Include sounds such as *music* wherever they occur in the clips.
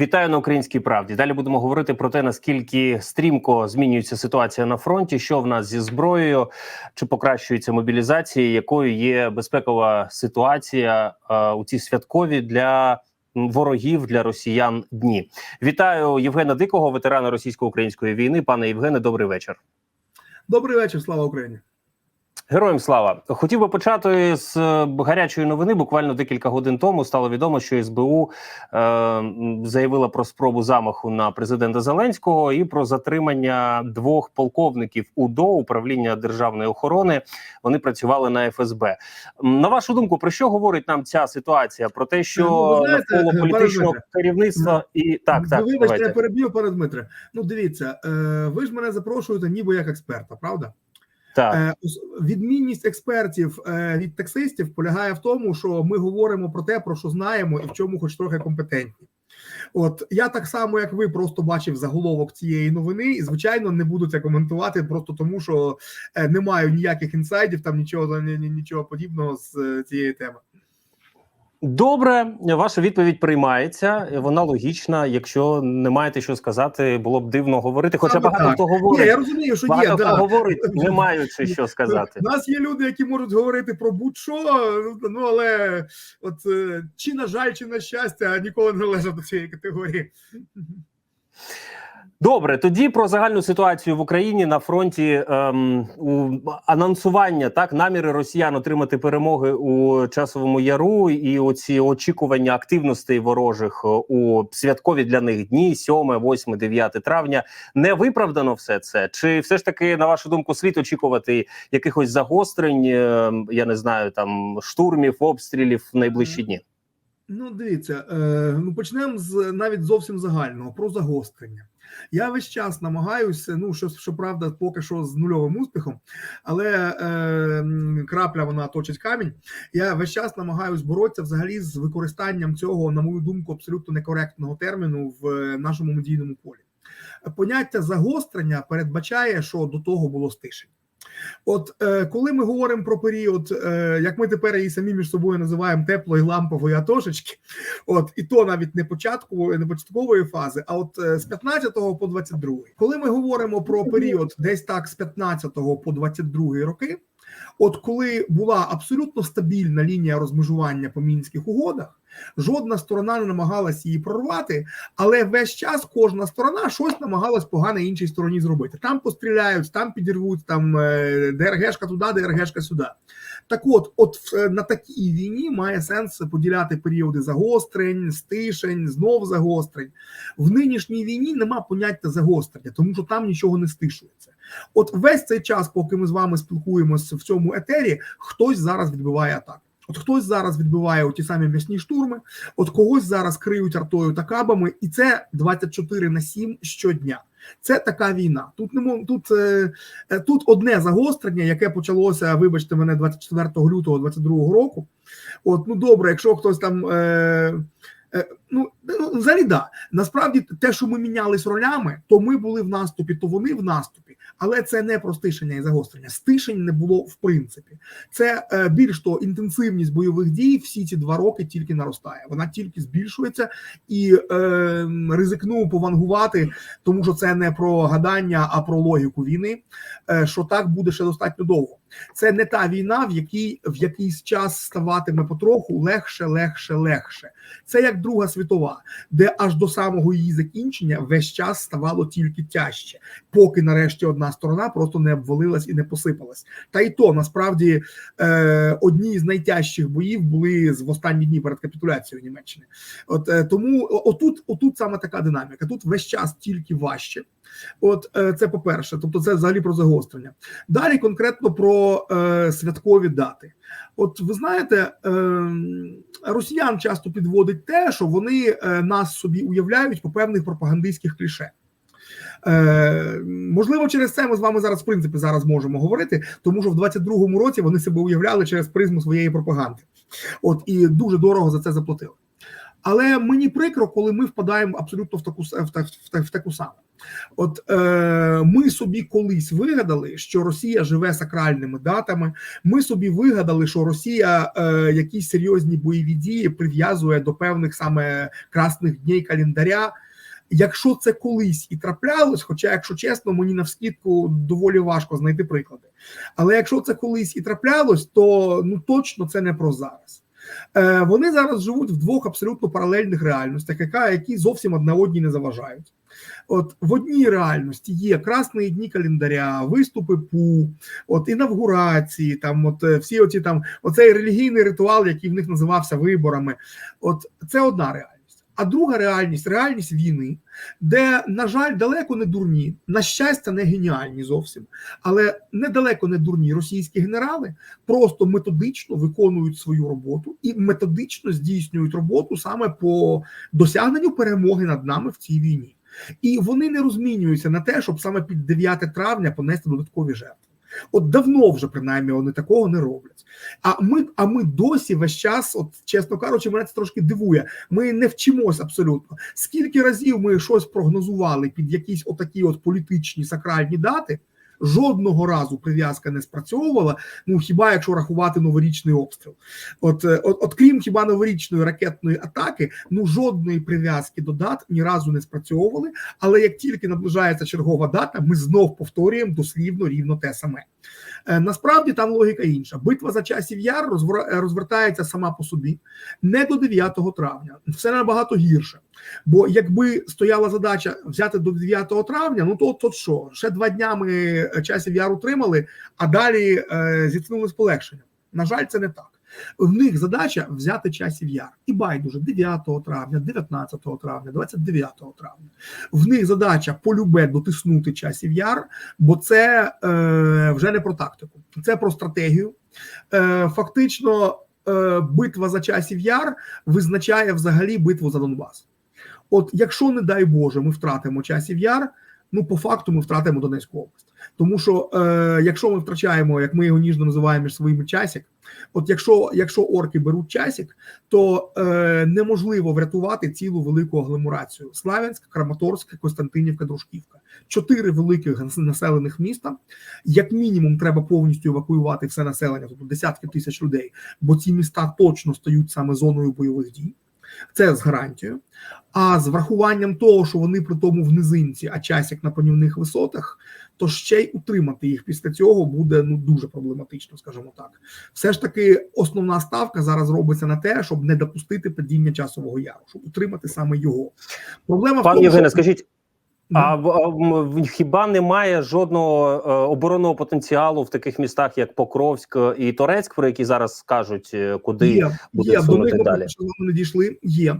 Вітаю на українській правді. Далі будемо говорити про те, наскільки стрімко змінюється ситуація на фронті, що в нас зі зброєю, чи покращується мобілізація, якою є безпекова ситуація е, у ці святкові для ворогів для росіян дні. Вітаю Євгена Дикого, ветерана російсько-української війни. Пане Євгене, добрий вечір. Добрий вечір, слава Україні. Героям слава хотів би почати з е, гарячої новини. Буквально декілька годин тому стало відомо, що СБУ е, заявила про спробу замаху на президента Зеленського і про затримання двох полковників УДО управління державної охорони. Вони працювали на ФСБ. На вашу думку, про що говорить нам ця ситуація? Про те, що Ну, знаєте, навколо політичного Дмитре, керівництва і так, так ви вибачте, я переб'ю, пане Дмитре. Ну, дивіться, е, ви ж мене запрошуєте, ніби як експерта, правда? Так. Е, відмінність експертів е, від таксистів полягає в тому, що ми говоримо про те, про що знаємо, і в чому хоч трохи компетентні. От я так само, як ви, просто бачив заголовок цієї новини, і звичайно не буду це коментувати, просто тому що е, не маю ніяких інсайдів, там нічого ні- ні- нічого подібного з цієї теми. Добре, ваша відповідь приймається. Вона логічна. Якщо не маєте що сказати, було б дивно говорити. Хоча Саме багато так. хто Ні, говорить, я розумію, що багато є. хто Да. говорить, не маючи що сказати. У нас є люди, які можуть говорити про будь-що, ну але от е, чи на жаль, чи на щастя, ніколи не належав до цієї категорії. Добре, тоді про загальну ситуацію в Україні на фронті ем, у анонсування так наміри росіян отримати перемоги у часовому яру і оці очікування активностей ворожих е, у святкові для них дні 7, 8, 9 травня. Не виправдано все це? Чи все ж таки, на вашу думку, слід очікувати якихось загострень? е, я не знаю, там штурмів, обстрілів в найближчі дні? Ну, дивіться, е, ну почнемо з навіть зовсім загального про загострення. Я весь час намагаюся, ну що щоправда, поки що з нульовим успіхом, але е, крапля вона точить камінь. Я весь час намагаюся боротися взагалі з використанням цього, на мою думку, абсолютно некоректного терміну в е, нашому медійному полі. Поняття загострення передбачає, що до того було стишення. От е, коли ми говоримо про період, е, як ми тепер її самі між собою називаємо теплої лампової атошечки, от і то навіть не початкової, не початкової фази, а от е, з 15 по 22. Коли ми говоримо про період десь так з 15 по 22 роки, от коли була абсолютно стабільна лінія розмежування по мінських угодах, жодна сторона не намагалась її прорвати, але весь час кожна сторона щось намагалась погане іншій стороні зробити. Там постріляють, там підірвуть, там е, ДРГшка туди, ДРГшка сюди. Так от, от е, на такій війні має сенс поділяти періоди загострень, стишень, знов загострень. В нинішній війні нема поняття загострення, тому що там нічого не стишується. От весь цей час, поки ми з вами спілкуємося в цьому етері, хтось зараз відбиває атаку. От хтось зараз відбиває ті самі м'ясні штурми, от когось зараз криють артою та кабами, і це 24 на 7 щодня. Це така війна. Тут не мож... тут, е, е, тут одне загострення, яке почалося, вибачте мене, 24 лютого 22 року. От ну добре, якщо хтось там. Е, е, Ну, ну, взагалі, да. Насправді, те, що ми мінялись ролями, то ми були в наступі, то вони в наступі, але це не про стишення і загострення. Стишень не було в принципі. Це е, більш то інтенсивність бойових дій всі ці два роки тільки наростає. Вона тільки збільшується і е, ризикну повангувати, тому що це не про гадання, а про логіку війни. Е, що так буде ще достатньо довго. Це не та війна, в якій в якийсь час ставатиме потроху легше, легше, легше. Це як Друга світова, де аж до самого її закінчення весь час ставало тільки тяжче, поки нарешті одна сторона просто не обвалилась і не посипалась. Та й то насправді е, одні з найтяжчих боїв були в останні дні перед капітуляцією Німеччини. От е, тому отут, отут саме така динаміка. Тут весь час тільки важче. От е, це по-перше, тобто це взагалі про загострення. Далі конкретно про е, святкові дати. От ви знаєте, е, росіян часто підводить те, що вони е, нас собі уявляють по певних пропагандистських кліше. Е, можливо, через це ми з вами зараз в принципі зараз можемо говорити, тому що в 22-му році вони себе уявляли через призму своєї пропаганди. От і дуже дорого за це заплатили. Але мені прикро, коли ми впадаємо абсолютно в таку в, та- в, в таку саму. От е, ми собі колись вигадали, що Росія живе сакральними датами. Ми собі вигадали, що Росія е, якісь серйозні бойові дії прив'язує до певних саме красних днів календаря. Якщо це колись і траплялось, хоча, якщо чесно, мені навскідку доволі важко знайти приклади. Але якщо це колись і траплялось, то ну точно це не про зараз. Е, Вони зараз живуть в двох абсолютно паралельних реальностях, яка які зовсім одна одній не заважають. От в одній реальності є красні дні календаря, виступи ПУ, от інавгурації, там от е, всі оці там оцей релігійний ритуал, який в них називався виборами. От це одна реальність. А друга реальність реальність війни, де, на жаль, далеко не дурні, на щастя, не геніальні зовсім, але недалеко не дурні російські генерали просто методично виконують свою роботу і методично здійснюють роботу саме по досягненню перемоги над нами в цій війні. І вони не розмінюються на те, щоб саме під 9 травня понести додаткові жертви. От давно вже принаймні вони такого не роблять. А ми, а ми досі весь час, от чесно кажучи, мене це трошки дивує. Ми не вчимось абсолютно. Скільки разів ми щось прогнозували під якісь отакі от політичні сакральні дати? Жодного разу прив'язка не спрацьовувала. Ну хіба якщо рахувати новорічний обстріл? От, е, от, от крім хіба новорічної ракетної атаки, ну жодної прив'язки до дат ні разу не спрацьовували. Але як тільки наближається чергова дата, ми знов повторюємо дослівно рівно те саме. Е, Насправді там логіка інша. Битва за часів яр розвер- розвертається сама по собі не до 9 травня. Все набагато гірше. Бо якби стояла задача взяти до 9 травня, ну то, то що? Ще два дня ми е, часів яр утримали, а далі е, зіткнули з полегшенням. На жаль, це не так. В них задача взяти часів яр. І байдуже 9 травня, 19 травня, 29 травня. В них задача полюбе дотиснути часів яр, бо це е, вже не про тактику, це про стратегію. Е, Фактично, е, битва за часів яр визначає взагалі битву за Донбас. От якщо, не дай Боже, ми втратимо часів яр, ну по факту ми втратимо Донецьку область. Тому що е, якщо ми втрачаємо, як ми його ніжно називаємо своїми часик, от якщо якщо орки беруть часик, то е, неможливо врятувати цілу велику агломерацію: Славянськ, Краматорськ, Костянтинівка, Дружківка. Чотири великих населених міста. Як мінімум, треба повністю евакуювати все населення, тобто десятки тисяч людей, бо ці міста точно стають саме зоною бойових дій. Це з гарантією. А з врахуванням того, що вони при тому в низинці, а часик на панівних висотах, то ще й утримати їх після цього буде ну дуже проблематично, скажімо так. Все ж таки, основна ставка зараз робиться на те, щоб не допустити падіння часового яру, щоб утримати саме його. Проблема в Пан тому, Євгене, що... скажіть, а хіба немає жодного е, оборонного потенціалу в таких містах, як Покровськ і Торецьк, про які зараз скажуть, е, куди є, буде є, до сунути них далі? ми не дійшли. Є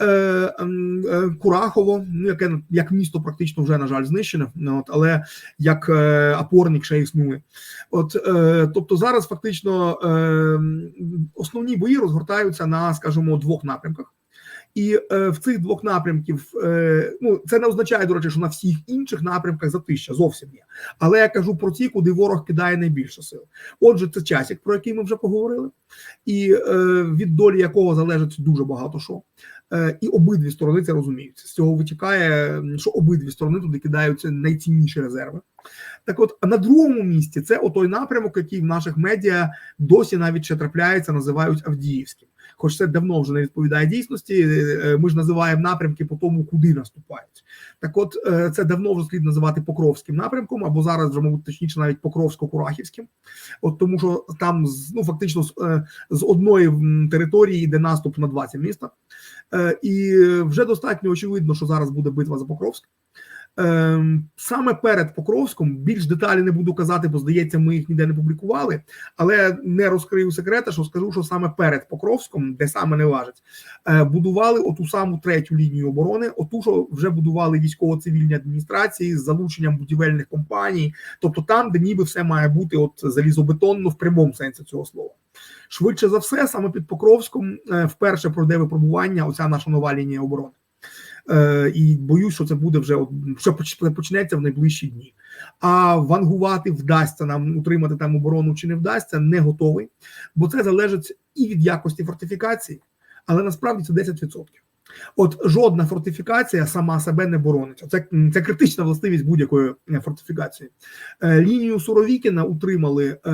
е, ем, е, Курахово, ну яке як місто практично вже на жаль знищене, ну, от, але як е, опорник ще існує. От е, тобто зараз фактично е, основні бої розгортаються на, скажімо, двох напрямках. І е, в цих двох напрямків е, ну це не означає, до речі, що на всіх інших напрямках затища зовсім є. Але я кажу про ті, куди ворог кидає найбільше сил. Отже, це часик, про який ми вже поговорили, і е, від долі якого залежить дуже багато що. Е, і обидві сторони це розуміють. З цього витікає, що обидві сторони туди кидаються найцінніші резерви. Так, от на другому місці це отой напрямок, який в наших медіа досі навіть ще трапляється, називають Авдіївським. Хоч це давно вже не відповідає дійсності. е, Ми ж називаємо напрямки по тому, куди наступають. Так, от е, це давно вже слід називати Покровським напрямком, або зараз вже мабуть точніше навіть Покровсько-Курахівським. От тому, що там ну фактично з, е, одної території йде наступ на 20 міста. Е, І вже достатньо очевидно, що зараз буде битва за Покровськ. Ем, Саме перед Покровськом більш деталі не буду казати, бо здається, ми їх ніде не публікували, але не розкрию секрета, що скажу, що саме перед Покровськом, де саме не важить, е, будували оту саму третю лінію оборони, оту, що вже будували військово-цивільні адміністрації з залученням будівельних компаній, тобто там, де ніби все має бути от залізобетонно в прямому сенсі цього слова. Швидше за все, саме під Покровськом е, вперше пройде випробування оця наша нова лінія оборони. Е, і боюсь, що це буде вже що почнеться в найближчі дні. А вангувати вдасться нам утримати там оборону чи не вдасться, не готовий, бо це залежить і від якості фортифікації, але насправді це 10%. От жодна фортифікація сама себе не боронить. Це, це критична властивість будь-якої е, фортифікації. Е, лінію Суровікіна утримали е,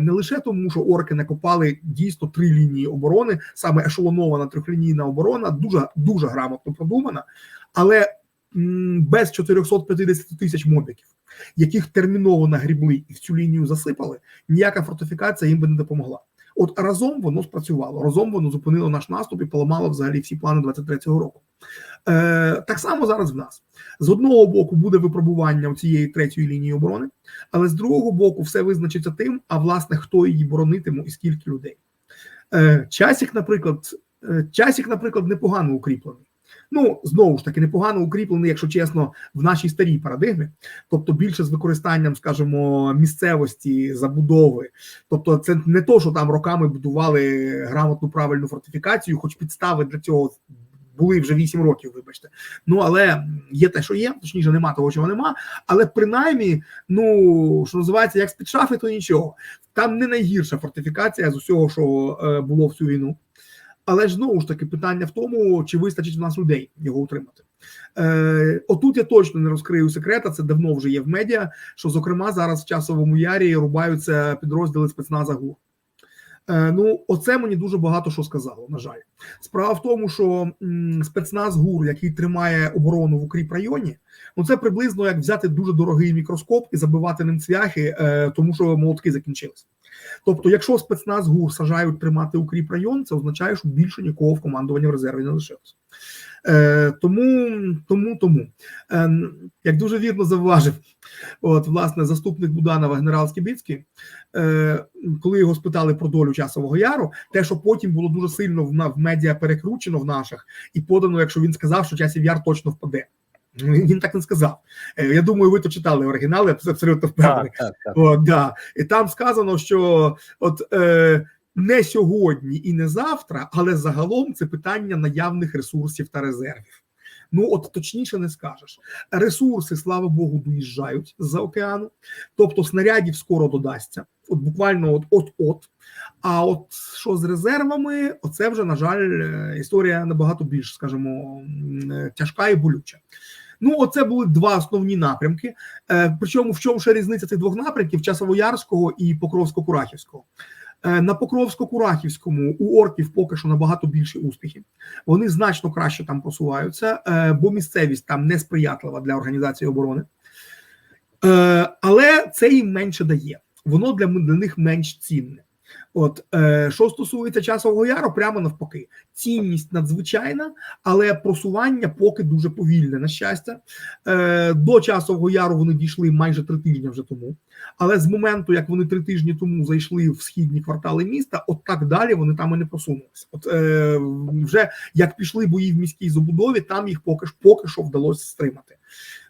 не лише тому, що орки накопали дійсно три лінії оборони, саме ешелонована трьохлінійна оборона, дуже дуже грамотно продумана, але без 450 тисяч мобіків, яких терміново нагрібли і в цю лінію засипали, ніяка фортифікація їм би не допомогла. От разом воно спрацювало. Разом воно зупинило наш наступ і поламало взагалі всі плани 23-го року. Е, Так само зараз в нас з одного боку буде випробування цієї третьої лінії оборони, але з другого боку, все визначиться тим, а власне хто її боронитиме і скільки людей. Е, Часік, наприклад, е, часік, наприклад, непогано укріплений. Ну, знову ж таки, непогано укріплений, якщо чесно, в нашій старій парадигмі, тобто більше з використанням, скажімо, місцевості, забудови. Тобто, це не то, що там роками будували грамотну правильну фортифікацію, хоч підстави для цього були вже 8 років, вибачте. Ну але є те, що є, точніше, нема того, чого нема. Але принаймні, ну що називається, як з-під шафи, то нічого. Там не найгірша фортифікація з усього, що е, було в цю війну. Але ж знову ж таки питання в тому, чи вистачить в нас людей його утримати. Е, Отут я точно не розкрию секрета, це давно вже є в медіа. Що, зокрема, зараз в часовому ярі рубаються підрозділи спецназа ГУР. Е, Ну, оце мені дуже багато що сказало. На жаль, справа в тому, що м, спецназ ГУР, який тримає оборону в укріп районі, ну це приблизно як взяти дуже дорогий мікроскоп і забивати ним цвяхи, е, тому що молотки закінчились. Тобто, якщо спецназ ГУР сажають тримати укріп район, це означає, що більше нікого в командуванні в резерві не лишилось. Е, Тому, тому, тому, е, як дуже вірно завважив, от власне заступник Буданова генерал Скібіцький, е, коли його спитали про долю часового яру, те, що потім було дуже сильно в, в медіа перекручено в наших і подано, якщо він сказав, що часів яр точно впаде. Ну, Він так не сказав. Е, Я думаю, ви то читали оригінали, абсолютно впевнений. Так, так, так. О, да. І там сказано, що от е, не сьогодні і не завтра, але загалом це питання наявних ресурсів та резервів. Ну от точніше не скажеш. Ресурси, слава Богу, доїжджають з-за океану, тобто снарядів скоро додасться. От буквально от от от. А от що з резервами, оце вже на жаль, е, історія набагато більш, скажімо, е, тяжка і болюча. Ну, оце були два основні напрямки. Е, Причому в чому ще різниця цих двох напрямків Часовоярського і Покровсько-Курахівського. Е, На Покровсько-Курахівському у орків поки що набагато більші успіхи. Вони значно краще там просуваються, е, бо місцевість там несприятлива для організації оборони. Але це їм менше дає. Воно для них менш цінне. От е, що стосується часового яру, прямо навпаки, цінність надзвичайна, але просування поки дуже повільне. На щастя, е, до часового яру вони дійшли майже три тижні вже тому. Але з моменту, як вони три тижні тому зайшли в східні квартали міста, от так далі вони там і не просунулися. От е, вже як пішли бої в міській забудові, там їх поки ж поки що вдалося стримати.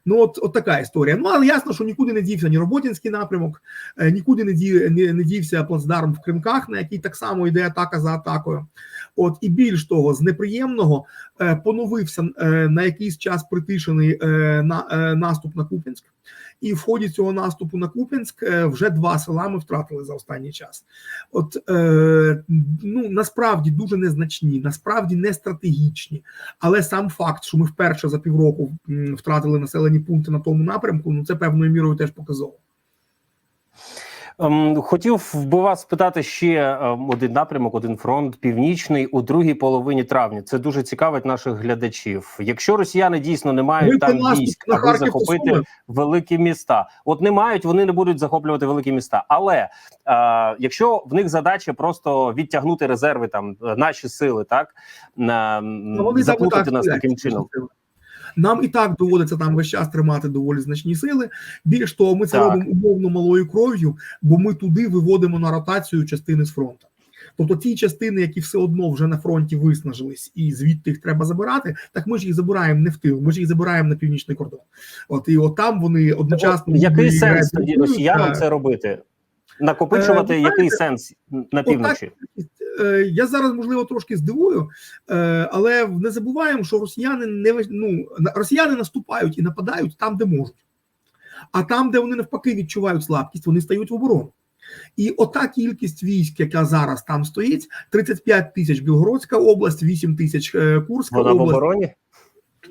Ну, от, от така історія. Ну, але ясно, що нікуди не дівся ні Роботінський напрямок, е, нікуди не, ді, не, не дівся плацдарм в Кримках, на який так само йде атака за атакою. От і більш того, з неприємного е, поновився е, на якийсь час притишений е, на, наступ на Куп'янськ. І в ході цього наступу на Куп'янськ вже два села ми втратили за останній час. От ну насправді дуже незначні, насправді не стратегічні. Але сам факт, що ми вперше за півроку втратили населені пункти на тому напрямку, ну це певною мірою теж показово. Ем, Хотів би вас спитати ще ем, один напрямок, один фронт північний у другій половині травня. Це дуже цікавить наших глядачів. Якщо росіяни дійсно не мають Ми там військ, аби захопити посунули. великі міста, от не мають, вони не будуть захоплювати великі міста. Але е, якщо в них задача просто відтягнути резерви, там е, наші сили, так на заплутати нас таким чином. Нам і так доводиться там весь час тримати доволі значні сили. Більш того, ми це Так. робимо умовно малою кров'ю, бо ми туди виводимо на ротацію частини з фронту. Тобто ті частини, які все одно вже на фронті виснажились, і звідти їх треба забирати, так ми ж їх забираємо не в тил, ми ж їх забираємо на північний кордон. От і от там вони одночасно який сенс тоді росіянам це робити? Накопичувати Е, який знаєте, сенс на півночі? Е, Я зараз можливо трошки здивую, е, але не забуваємо, що росіяни не ну, росіяни наступають і нападають там, де можуть. А там, де вони навпаки відчувають слабкість, вони стають в оборону. І ота кількість військ, яка зараз там стоїть: 35 тисяч Білгородська область, 8 тисяч е, Курська Вона в обороні.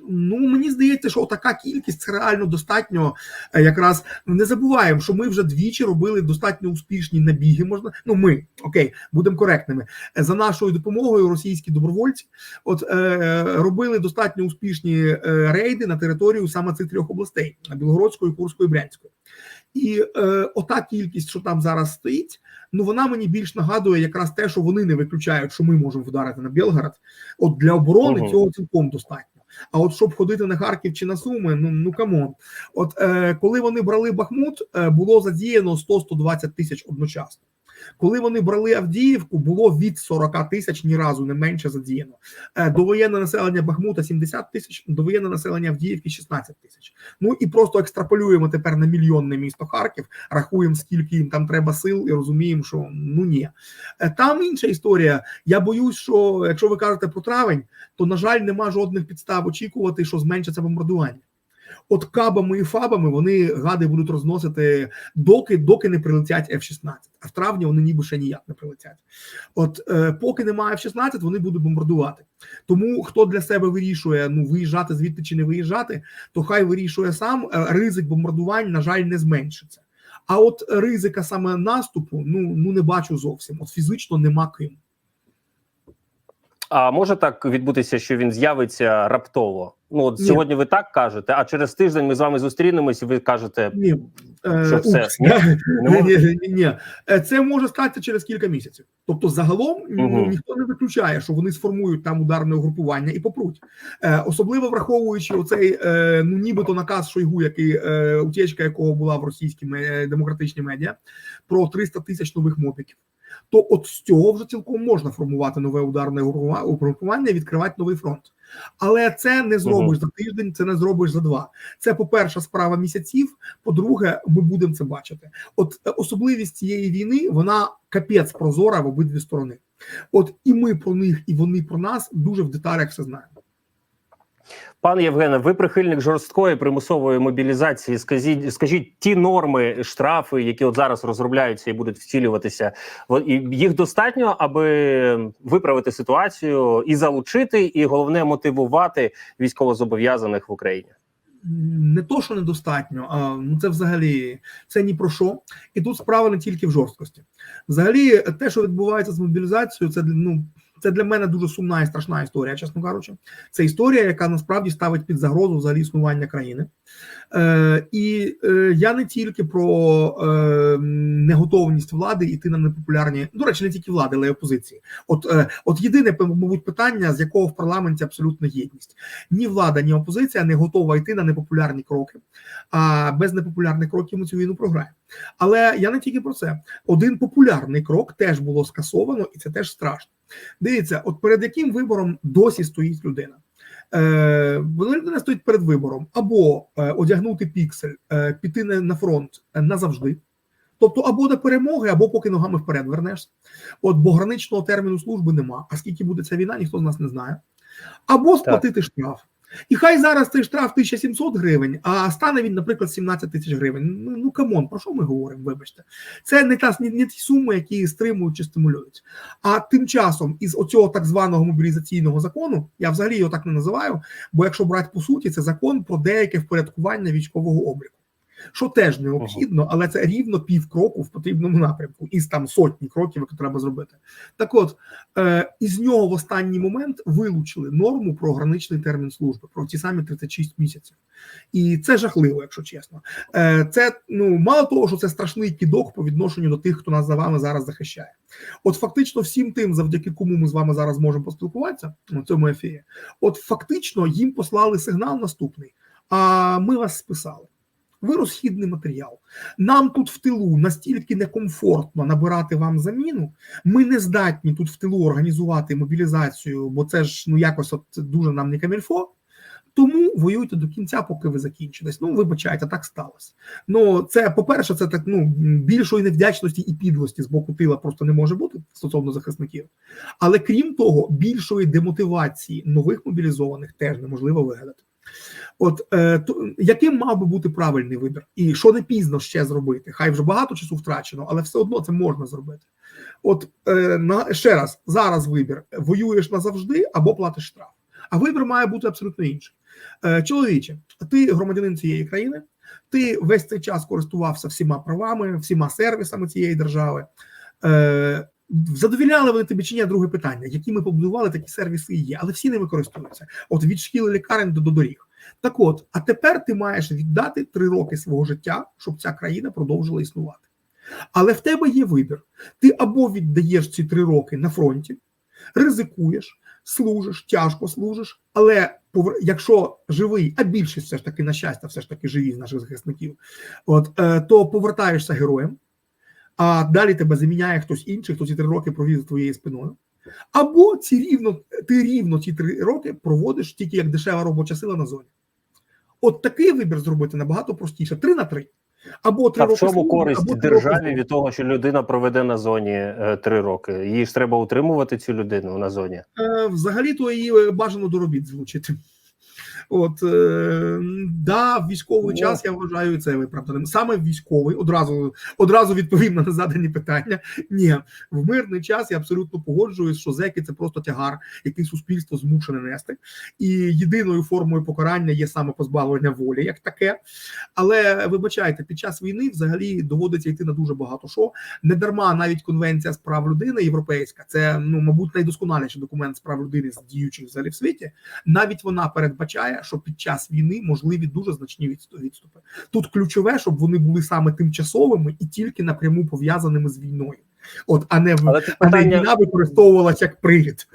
Ну мені здається, що така кількість це реально достатньо. е, Якраз не забуваємо, що ми вже двічі робили достатньо успішні набіги. Можна ну ми окей, будемо коректними Е, за нашою допомогою. Російські добровольці от е, робили достатньо успішні е, рейди на територію саме цих трьох областей: Білгородської, Курської, Брянської. І е, ота кількість, що там зараз стоїть, ну вона мені більш нагадує якраз те, що вони не виключають, що ми можемо вдарити на Білгород. От для оборони Мгм. цього цілком достатньо. А от щоб ходити на Харків чи на Суми, ну ну камон. От е, коли вони брали Бахмут, е, було задіяно 100-120 тисяч одночасно. Коли вони брали Авдіївку, було від 40 тисяч ні разу не менше задіяно. Е, довоєнне населення Бахмута 70 тисяч, довоєнне населення Авдіївки 16 тисяч. Ну і просто екстраполюємо тепер на мільйонне місто Харків, рахуємо, скільки їм там треба сил, і розуміємо, що ну ні. Е, Там інша історія. Я боюсь, що якщо ви кажете про травень, то на жаль, нема жодних підстав очікувати, що зменшиться бомбардування. От кабами і фабами вони гади будуть розносити доки, доки не прилетять F-16. А в травні вони ніби ще ніяк не прилетять. От е, поки немає F-16, вони будуть бомбардувати. Тому хто для себе вирішує ну виїжджати звідти чи не виїжджати, то хай вирішує сам. Е, Ризик бомбардувань, на жаль, не зменшиться. А от ризика саме наступу, ну ну не бачу зовсім. От фізично нема ким. А може так відбутися, що він з'явиться раптово? Ну от Ні. сьогодні ви так кажете, а через тиждень ми з вами зустрінемось, і ви кажете, Ні, е, Що все? Ні? *laughs* не Ні, ні. Е, Це може статися через кілька місяців. Тобто, загалом Мгм. ніхто не виключає, що вони сформують там ударне угрупування і попруть. Е, особливо враховуючи оцей ну нібито наказ Шойгу, який утічка якого була в російській демократичній медіа, про 300 тисяч нових мопіків. То от з цього вже цілком можна формувати нове ударне угрупування і відкривати новий фронт. Але це не зробиш за тиждень, це не зробиш за два. Це, по-перше, справа місяців. По-друге, ми будемо це бачити. От е, особливість цієї війни вона капець прозора в обидві сторони. От і ми про них, і вони про нас дуже в деталях все знаємо. Пане Євгене, ви прихильник жорсткої примусової мобілізації. Скажіть, скажіть ті норми, штрафи, які от зараз розробляються і будуть втілюватися, їх достатньо, аби виправити ситуацію і залучити, і головне мотивувати військовозобов'язаних в Україні. Не то, що недостатньо, а ну це взагалі це ні про що. І тут справа не тільки в жорсткості. Взагалі, те, що відбувається з мобілізацією, це ну. Це для мене дуже сумна і страшна історія, чесно кажучи. Це історія, яка насправді ставить під загрозу взагалі існування країни. Е, і е, я не тільки про е, неготовність влади йти на непопулярні, до речі, не тільки влади, але й опозиції. От, е, от єдине, мабуть, питання, з якого в парламенті абсолютна єдність. Ні влада, ні опозиція не готова йти на непопулярні кроки. А без непопулярних кроків ми цю війну програємо. Але я не тільки про це. Один популярний крок теж було скасовано, і це теж страшно. Дивіться, от перед яким вибором досі стоїть людина. Е, людина стоїть перед вибором або е, одягнути піксель, е, піти на, фронт назавжди. Тобто або до перемоги, або поки ногами вперед вернешся. От бо граничного терміну служби нема. А скільки буде ця війна, ніхто з нас не знає. Або сплатити штраф. І хай зараз цей штраф 1700 гривень, а стане він, наприклад, 17 тисяч гривень. Ну ну камон, про що ми говоримо? Вибачте, це не та не, не ті суми, які стримують чи стимулюють. А тим часом, із оцього так званого мобілізаційного закону, я взагалі його так не називаю. Бо якщо брати по суті, це закон про деяке впорядкування військового обліку. Що теж необхідно, але це рівно пів кроку в потрібному напрямку, із там сотні кроків, які треба зробити. Так от е, із нього в останній момент вилучили норму про граничний термін служби, про ті самі 36 місяців. І це жахливо, якщо чесно. Е, це ну мало того, що це страшний кідок по відношенню до тих, хто нас за вами зараз захищає. От фактично, всім тим, завдяки кому ми з вами зараз можемо поспілкуватися у цьому ефірі, от фактично їм послали сигнал наступний. А ми вас списали. Ви розхідний матеріал. Нам тут в тилу настільки некомфортно набирати вам заміну. Ми не здатні тут в тилу організувати мобілізацію, бо це ж ну якось от дуже нам не камільфо. Тому воюйте до кінця, поки ви закінчитесь. Ну, вибачайте, так сталося. Ну, це, по-перше, це так ну більшої невдячності і підлості з боку тила просто не може бути стосовно захисників. Але крім того, більшої демотивації нових мобілізованих теж неможливо вигадати. От е, то, яким мав би бути правильний вибір, і що не пізно ще зробити? Хай вже багато часу втрачено, але все одно це можна зробити. От е, на ще раз зараз вибір: воюєш назавжди або платиш штраф. А вибір має бути абсолютно інший. Е, чоловіче, ти громадянин цієї країни, ти весь цей час користувався всіма правами, всіма сервісами цієї держави. Е, Задовільняли вони тобі чи ні? Друге питання, які ми побудували, такі сервіси є, але всі ними користуються. От від шкіл лікарень до, до доріг. Так от, а тепер ти маєш віддати три роки свого життя, щоб ця країна продовжила існувати. Але в тебе є вибір: ти або віддаєш ці три роки на фронті, ризикуєш, служиш, тяжко служиш, але якщо живий, а більшість все ж таки на щастя, все ж таки живі з наших захисників, от е, то повертаєшся героєм, а далі тебе заміняє хтось інший, хто ці три роки провів за твоєю спиною. Або ці рівно ти рівно ці три роки проводиш тільки як дешева робоча сила на зоні. От такий вибір зробити набагато простіше: три на три. Або три А в чому служби, користь або державі роки від того, що людина проведе на зоні е, три роки? Її ж треба утримувати цю людину на зоні. Е, взагалі-то її е, бажано до робіт залучити. От е, да, військовий Ну. час я вважаю це виправданим. Саме військовий одразу одразу відповім на незадані питання. Ні, в мирний час я абсолютно погоджуюсь, що зеки це просто тягар, який суспільство змушене нести. І єдиною формою покарання є саме позбавлення волі, як таке. Але вибачайте, під час війни взагалі доводиться йти на дуже багато що. Не дарма навіть конвенція з прав людини європейська, це ну мабуть найдосконаліший документ з прав людини з діючих взагалі в світі. Навіть вона передбачає, що під час війни можливі дуже значні відступи. Тут ключове, щоб вони були саме тимчасовими і тільки напряму пов'язаними з війною. От, а не Але а не війна використовувалася як привід.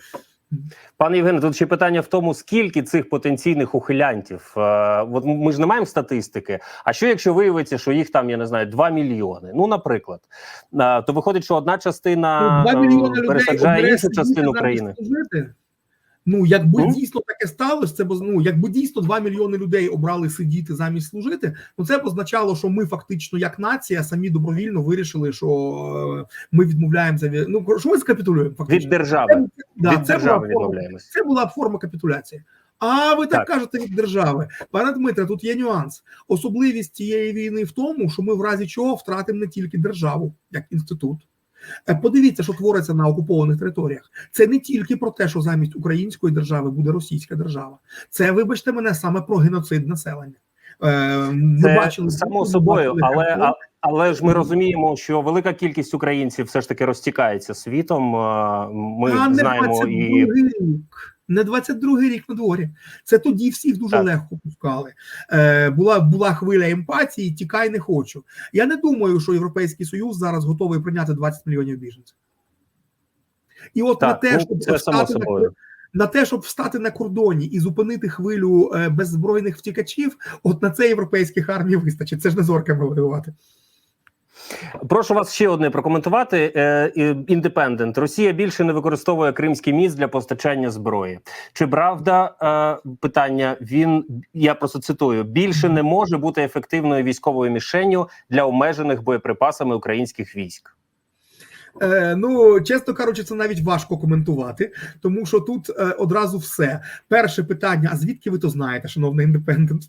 пане Євгене, тут ще питання в тому, скільки цих потенційних ухилянтів. Е, от ми ж не маємо статистики. А що якщо виявиться, що їх там, я не знаю, 2 мільйони? Ну, наприклад, Е, то виходить, що одна частина Ну, два е, мільйони пересаджає обере іншу частину замість країни. служити. Ну, якби Ну. дійсно таке сталося, це ну, якби дійсно 2 мільйони людей обрали сидіти замість служити, ну це б означало, що ми фактично, як нація, самі добровільно вирішили, що е, ми відмовляємося від ну що ми скапітулюємо. Від держави. Це, да, Від це, держави була форма, це була форма капітуляції. А ви так, Так. кажете від держави, пане Дмитре, тут є нюанс. Особливість цієї війни в тому, що ми в разі чого втратимо не тільки державу як інститут. Е, Подивіться, що твориться на окупованих територіях. Це не тільки про те, що замість української держави буде російська держава. Це, вибачте мене, саме про геноцид населення. Е, Ми Це бачили само собою, бачили але але ж ми розуміємо, що велика кількість українців все ж таки розтікається світом. Е, Ми а знаємо 22 і рік. Не 22 рік на дворі. Це тоді всіх дуже Так. легко пускали. Е, була, була хвиля емпатії, тікай не хочу. Я не думаю, що Європейський Союз зараз готовий прийняти 20 мільйонів біженців. І от на те, ну, щоб це встати на, на те, щоб встати на кордоні і зупинити хвилю е, беззбройних втікачів, от на це європейських армій вистачить. Це ж не зорками воювати. Прошу вас ще одне прокоментувати. Е, Індепендент Росія більше не використовує Кримський міст для постачання зброї. Чи правда е, питання? Він я просто цитую: більше не може бути ефективною військовою мішенню для обмежених боєприпасами українських військ. Е, ну, чесно кажучи, це навіть важко коментувати, тому що тут е, одразу все. Перше питання: а звідки ви то знаєте, шановний індепендент?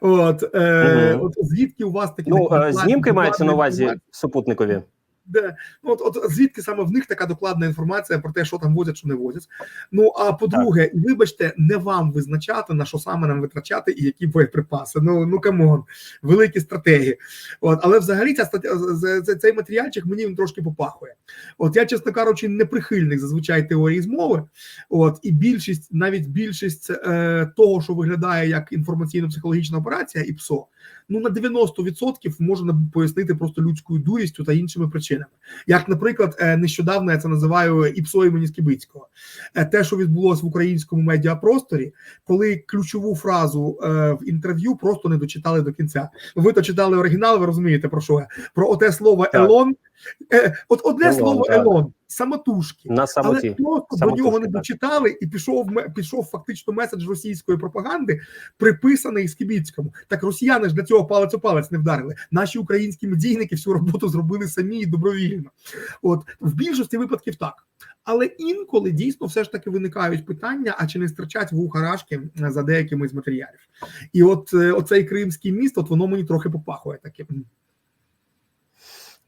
От, е, угу. от звідки у вас такі Ну такі е, знімки мають на увазі супутникові. Де, ну, от, от звідки саме в них така докладна інформація про те, що там возять, що не возять. Ну а по-друге, вибачте, не вам визначати на що саме нам витрачати і які боєприпаси. Ну ну камон, великі стратегії. От, але взагалі ця стаття цей матеріальчик мені він трошки попахує. От я, чесно кажучи, не прихильник зазвичай теорії змови. От і більшість, навіть більшість е, того, що виглядає як інформаційно-психологічна операція, і ПСО, ну на 90% можна пояснити просто людською дурістю та іншими причинами. Як, наприклад, е, нещодавно я це називаю ІПСО імені Скібицького. Е, Те, що відбулося в українському медіапросторі, коли ключову фразу е, в інтерв'ю просто не дочитали до кінця. Ви то читали оригінал, ви розумієте про що я? Про оте слово Так. Елон. Е, От одне Елон, слово так. Елон, самотужки. На Але самоті. просто до Самотужки, нього не дочитали, і пішов пішов фактично меседж російської пропаганди, приписаний Скібіцькому. Так росіяни ж для цього палець у палець не вдарили. Наші українські медійники всю роботу зробили самі і добровільно. От в більшості випадків так. Але інколи дійсно все ж таки виникають питання: а чи не стирчать вуха рашки за деякими з матеріалів? І от е, оцей кримський міст, от воно мені трохи попахує таким.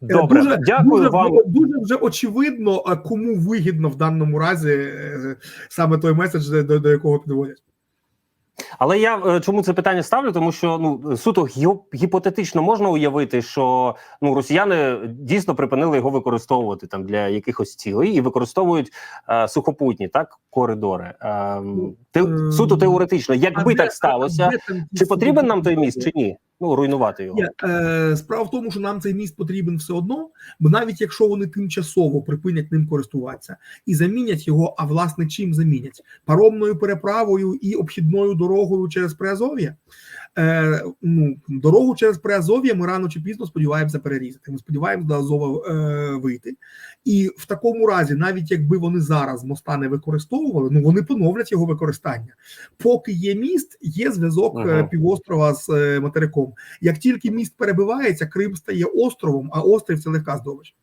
Добре, Е, дуже, дякую дуже, вам. Дуже вже очевидно, кому вигідно в даному разі е, саме той меседж, до, до якого підводять. Але я е, чому це питання ставлю? Тому що ну суто гіпотетично можна уявити, що ну росіяни дійсно припинили його використовувати там для якихось цілей і використовують е, сухопутні так коридори. Е, те, Ем, суто теоретично, якби А так сталося, чи потрібен нам той міст, чи ні? Ну руйнувати його. Е, справа в тому, що нам цей міст потрібен все одно, бо навіть якщо вони тимчасово припинять ним користуватися і замінять його, а власне чим замінять? Паромною переправою і обхідною дорогою через Приазов'я. Е, ну, дорогу через Приазов'я ми рано чи пізно сподіваємося перерізати. Ми сподіваємося до Азова е, вийти. І в такому разі, навіть якби вони зараз моста не використовували, ну вони поновлять його використання. Поки є міст, є зв'язок е, Мгм. півострова з е, материком. Як тільки міст перебивається, Крим стає островом, а острів це легка здобич.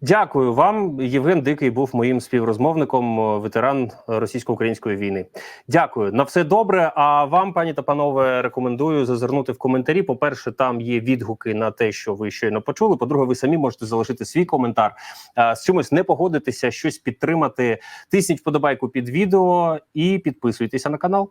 Дякую вам. Євген Дикий був моїм співрозмовником, е, ветеран російсько-української війни. Дякую на все добре. А вам, пані та панове, рекомендую зазирнути в коментарі. По перше, там є відгуки на те, що ви щойно почули. По-друге, ви самі можете залишити свій коментар. Е, З чимось не погодитися, щось підтримати. Тисніть вподобайку під відео і підписуйтеся на канал.